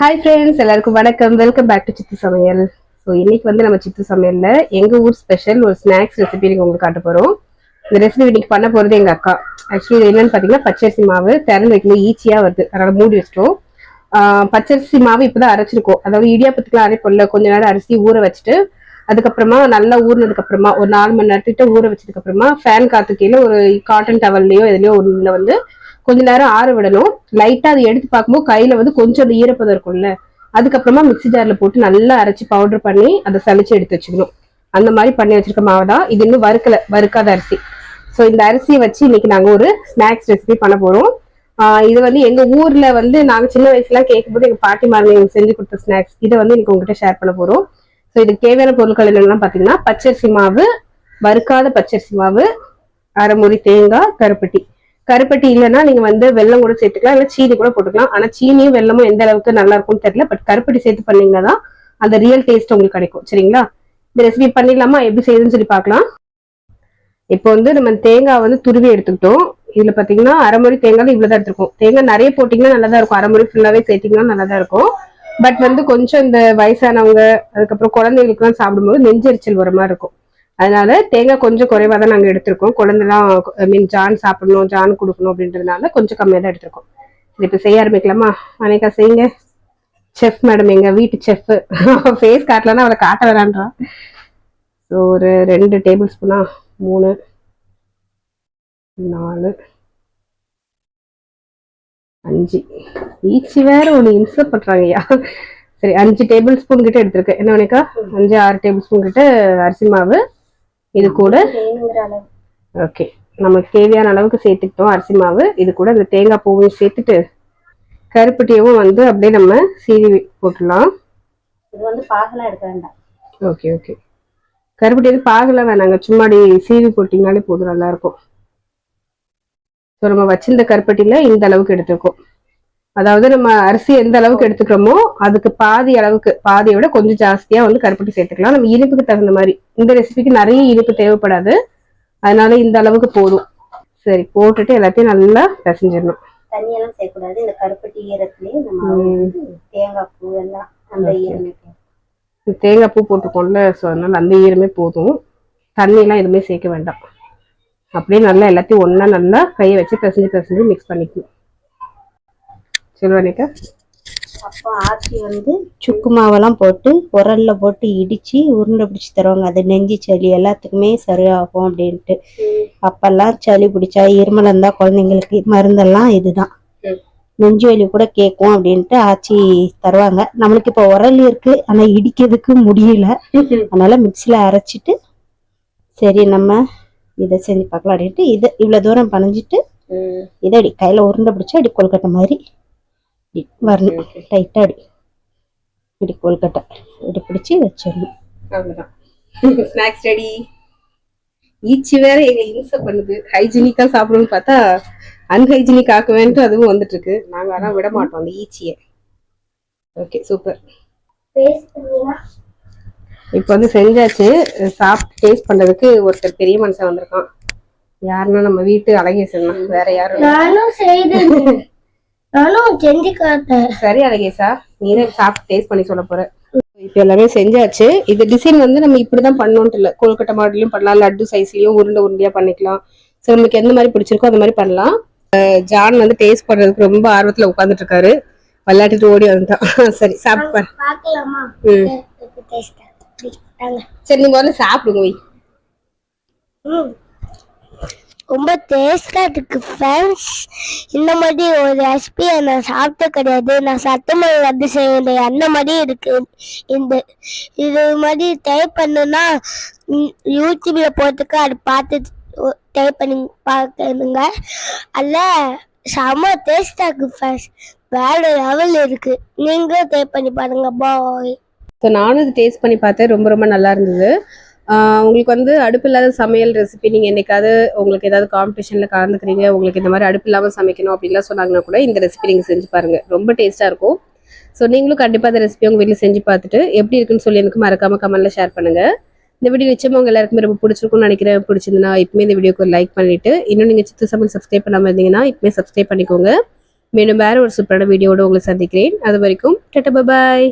Hi friends எல்லாருக்கும் வணக்கம். Welcome back to சித்து சமையல். ஸோ இன்னைக்கு வந்து நம்ம சித்து சமையல்ல எங்க ஊர் ஸ்பெஷல் ஒரு ஸ்நாக்ஸ் ரெசிபி நீங்கள் உங்களுக்கு காட்ட போறோம். இந்த ரெசிபி இன்னைக்கு பண்ண போறது எங்க அக்கா. ஆக்சுவலி இது என்னன்னு பாத்தீங்கன்னா பச்சரிசி மாவு திறந்து வைக்கணும். ஈஸியாக வருது. அதனால மூடி வச்சிட்டோம். பச்சரிசி மாவு இப்பதான் அரைச்சிருக்கோம். அதாவது இடியாப்பத்துக்குலாம் அரைப்பொல்ல கொஞ்ச நேரம் அரிசி ஊற வச்சுட்டு அதுக்கப்புறமா நல்லா ஊறினதுக்கு அப்புறமா ஒரு நாலு மணி நேரத்துக்கிட்ட ஊற வச்சதுக்கு அப்புறமா ஃபேன் காற்று கீழே ஒரு காட்டன் டவல்லையோ எதுலையோ ஒண்ணுல வந்து கொஞ்ச நேரம் ஆற விடணும். லைட்டா அதை எடுத்து பார்க்கும்போது கையில வந்து கொஞ்சம் அந்த ஈரப்பதம் இருக்கும்ல. அதுக்கப்புறமா மிக்ஸி ஜார்ல போட்டு நல்லா அரைச்சு பவுடர் பண்ணி அதை சளிச்சு எடுத்து வச்சுக்கணும். அந்த மாதிரி பண்ணி வச்சிருக்க மாவு தான். இது இன்னும் வறுக்கல வறுக்காத அரிசி. ஸோ இந்த அரிசியை வச்சு இன்னைக்கு நாங்க ஒரு ஸ்நாக்ஸ் ரெசிபி பண்ண போறோம். இது வந்து எங்க ஊர்ல வந்து நாங்க சின்ன வயசுல கேட்கும்போது எங்க பாட்டி மாதிரி எங்களுக்கு செஞ்சு கொடுத்த ஸ்நாக்ஸ் இதை வந்து இன்னைக்கு உங்ககிட்ட ஷேர் பண்ண போறோம். ஸோ இதுக்கு தேவையான பொருட்கள் என்னென்னா பாத்தீங்கன்னா பச்சரிசி மாவு வறுக்காத பச்சரிசி மாவு அரைமுறி தேங்காய் கருப்பட்டி. கருப்பட்டி இல்லைன்னா நீங்க வந்து வெல்லம் கூட சேர்த்துக்கலாம் இல்லை சீனி கூட போட்டுக்கலாம். ஆனா சீனியும் வெல்லமும் எந்த அளவுக்கு நல்லா இருக்கும்னு தெரியல. பட் கருப்பட்டி சேர்த்து பண்ணீங்கன்னா தான் அந்த ரியல் டேஸ்ட் உங்களுக்கு கிடைக்கும். சரிங்களா? இந்த ரெசிபி பண்ணிடலாமா? எப்படி செய்யுதுன்னு சொல்லி பார்க்கலாம். இப்போ வந்து நம்ம தேங்காய் வந்து துருவி எடுத்துக்கிட்டோம். இதுல பாத்தீங்கன்னா அரைமுறை தேங்காய் இவ்வளவுதான் எடுத்துருக்கும். தேங்காய் நிறைய போட்டீங்கன்னா நல்லா இருக்கும். அரைமுறை ஃபுல்லாவே சேர்த்தீங்கன்னா நல்லதா இருக்கும். பட் வந்து கொஞ்சம் இந்த வயசானவங்க அதுக்கப்புறம் குழந்தைகளுக்குலாம் சாப்பிடும்போது நெஞ்செரிச்சல் வர மாதிரி இருக்கும். அதனால தேங்காய் கொஞ்சம் குறைவாக தான் நாங்கள் எடுத்திருக்கோம். குழந்தைலாம் ஐ மீன் ஜான் சாப்பிடணும் ஜான் கொடுக்கணும் அப்படின்றதுனால கொஞ்சம் கம்மியாக தான் எடுத்திருக்கோம். சரி இப்போ செய்ய ஆரம்பிக்கலாமா? அனைக்கா செய்யுங்க. செஃப் மேடம் எங்கள் வீட்டு செஃப் ஃபேஸ் காட்டலன்னா அவளை காட்ட வேணான்றா. ஸோ ஒரு ரெண்டு டேபிள் ஸ்பூனா மூணு. நாலு. அஞ்சு. ஈச்சி வேற ஒன்று இன்சர்ட் பண்ணுறாங்கய்யா சரி அஞ்சு டேபிள் ஸ்பூன் கிட்ட எடுத்திருக்கேன். என்ன வேணுக்கா அஞ்சு ஆறு டேபிள் ஸ்பூன் கிட்ட அரிசி மாவு. இது கூட ஓகே. நமக்கு தேவையான அளவுக்கு சேர்த்துக்கிட்டோம் அரிசி மாவு. இது கூட இந்த தேங்காய் பூவையும் சேர்த்துட்டு கருப்பட்டியவும் வந்து அப்படியே நம்ம சீவி போட்டுடலாம். இது வந்து பாகலாம் எடுக்க வேண்டாம். Okay okay. கருப்பட்டி எது பாகலாம் வேணாங்க. சும்மாடி சீவி போட்டிங்கனாலே போதும் நல்லா இருக்கும். ஸோ நம்ம வச்சிருந்த கருப்பட்டியில இந்த அளவுக்கு எடுத்துருக்கோம். அதாவது நம்ம அரிசி எந்த அளவுக்கு எடுத்துக்கிறோமோ அதுக்கு பாதி அளவுக்கு பாதியை விட கொஞ்சம் ஜாஸ்தியா வந்து கருப்பட்டி சேர்த்துக்கலாம். நம்ம இனிப்புக்கு தகுந்த மாதிரி. இந்த ரெசிபிக்கு நிறைய இனிப்பு தேவைப்படாது. அதனால இந்த அளவுக்கு போதும். சரி போட்டுட்டு எல்லாத்தையும் நல்லா பிசைஞ்சிடணும். தண்ணியெல்லாம் சேர்க்கக்கூடாது. இந்த கருப்பட்டி ஈரத்துலயே நம்ம தேங்காய் பூ எல்லாம் அந்த ஈரமே போதும். தேங்காய் பூ போட்டுக்கோம்ல ஸோ அதனால அந்த ஈரமே போதும். தண்ணியெல்லாம் எதுவுமே சேர்க்க வேண்டாம். அப்படியே நல்லா எல்லாத்தையும் ஒண்ணா நல்லா கையை வச்சு பிசைஞ்சு பிசைஞ்சு மிக்ஸ் பண்ணிக்கணும். சொல்லுவானிக்கா? அப்போ ஆச்சி வந்து சுக்கு மாவெல்லாம் போட்டு உரல்ல போட்டு இடிச்சு உருண்டை பிடிச்சி தருவாங்க. அது நெஞ்சு சளி எல்லாத்துக்குமே சரியாகும் அப்படின்ட்டு. அப்பெல்லாம் சளி பிடிச்சா இருமல் இருந்தா குழந்தைங்களுக்கு மருந்தெல்லாம் இதுதான். நெஞ்சு வலி கூட கேட்கும் அப்படின்ட்டு ஆச்சி தருவாங்க. நம்மளுக்கு இப்போ உரல் இருக்கு ஆனா இடிக்கிறதுக்கு முடியல. அதனால மிக்சியில் அரைச்சிட்டு சரி நம்ம இதை செஞ்சு பார்க்கலாம் அப்படின்ட்டு இதை இவ்வளோ தூரம் பனைஞ்சிட்டு இதை அடி கையில் உருண்டை பிடிச்சி அடி கொல்கட்டை மாதிரி வரணும் டைட்டாக அடி. இப்படி கொல்கட்டை இப்படி பிடிச்சி வச்சிடணும். அவ்வளோதான் ஸ்நாக்ஸ் ரெடி ஈச்சி வேற எங்க இன்ச பண்ணுது. ஹைஜீனிக்கா சாப்பிடணும்னு பார்த்தா அன்ஹைஜீனிக் ஆக்குவேன்ட்டு அதுவும் வந்துட்டு இருக்கு நாங்க ஆனா விட மாட்டோம் அந்த ஈச்சியை. ஓகே சூப்பர் இப்போ வந்து செஞ்சாச்சு. சாப்பிட்டு டேஸ்ட் பண்றதுக்கு ஒருத்தர் பெரிய மனுஷன் வந்திருக்கான். யாருன்னா நம்ம வீட்டு அழகேசன் தான். வேற யாரும். நானும் செஞ்சு காட்டேன். சரி அழகேசா. நீனே சாப்பிட்டு டேஸ்ட் பண்ணி சொல்ல போற. இப்போ எல்லாமே செஞ்சாச்சு. இது டிசைன் வந்து நம்ம இப்படிதான் பண்ணணும்ட்டு இல்ல கொழுக்கட்டை மாடலையும் பண்ணலாம் லட்டு சைஸ்லயும் உருண்டை உருண்டையா பண்ணிக்கலாம். சோ நமக்கு எந்த மாதிரி பிடிச்சிருக்கோ அந்த மாதிரி பண்ணலாம். ஜான் வந்து டேஸ்ட் பண்றதுக்கு ரொம்ப ஆர்வத்துல உட்கார்ந்துட்டு இருக்காரு. விளையாட்டுட்டு ஓடி வந்துட்டான். சரி சாப்பிட்டு ம். சரி நீ முதல்ல சாப்பிடுங்க வை. ரொம்ப டேஸ்டாக இருக்குது ஃப்ரெண்ட்ஸ் இந்த மாதிரி ஒரு ரெசிபியை நான் சாப்பிட்ட கிடையாது. நான் சத்தமல்ல லட்டு செய்வேன் அந்த மாதிரி இருக்கு. இந்த இது மாதிரி டைப் பண்ணுன்னா ம், யூடியூப்ல போட்டுக்க அது பார்த்து டைப் பண்ணி பார்க்கணுங்க அதில் செம்ம டேஸ்டாக இருக்குது ஃப்ரெண்ட்ஸ் வேறு லெவல் இருக்குது நீங்களும் டைப் பண்ணி பாருங்கள் பாய் ஸோ நானும் இது டேஸ்ட் பண்ணி பார்த்தேன். ரொம்ப ரொம்ப நல்லா இருந்தது. உங்களுக்கு வந்து அடுப்பு இல்லாத சமையல் ரெசிபி நீங்கள் என்னைக்காவது உங்களுக்கு ஏதாவது காம்படிஷனில் கலந்துக்கிறீங்க உங்களுக்கு இந்த மாதிரி அடுப்பு இல்லாமல் சமைக்கணும் அப்படின்லாம் சொன்னாங்கன்னா கூட இந்த ரெசிபி நீங்கள் செஞ்சு பாருங்கள் ரொம்ப டேஸ்ட்டாக இருக்கும். ஸோ நீங்களும் கண்டிப்பாக அந்த ரெசிபி உங்கள் வீட்டில் செஞ்சு பார்த்துட்டு எப்படி இருக்குன்னு சொல்லி எனக்கு மறக்காமல் கமெண்ட்டில் ஷேர் பண்ணுங்கள் இந்த வீடியோ நிச்சயமாக உங்கள் எல்லாருக்குமே ரொம்ப பிடிச்சிருக்கும்னு நினைக்கிறேன். பிடிச்சிருந்தனா இப்பவுமே இந்த வீடியோக்கு ஒரு லைக் பண்ணிவிட்டு இன்னும் நீங்கள் சித்து சமையல் சப்ஸ்கிரைப் பண்ணாமல் இருந்தீங்கன்னா இப்பவுமே சப்ஸ்கிரைப் பண்ணிக்கோங்க. மீண்டும் வேறு ஒரு சூப்பரான வீடியோட உங்களை சந்திக்கிறேன். அது வரைக்கும் டட்டா பாய்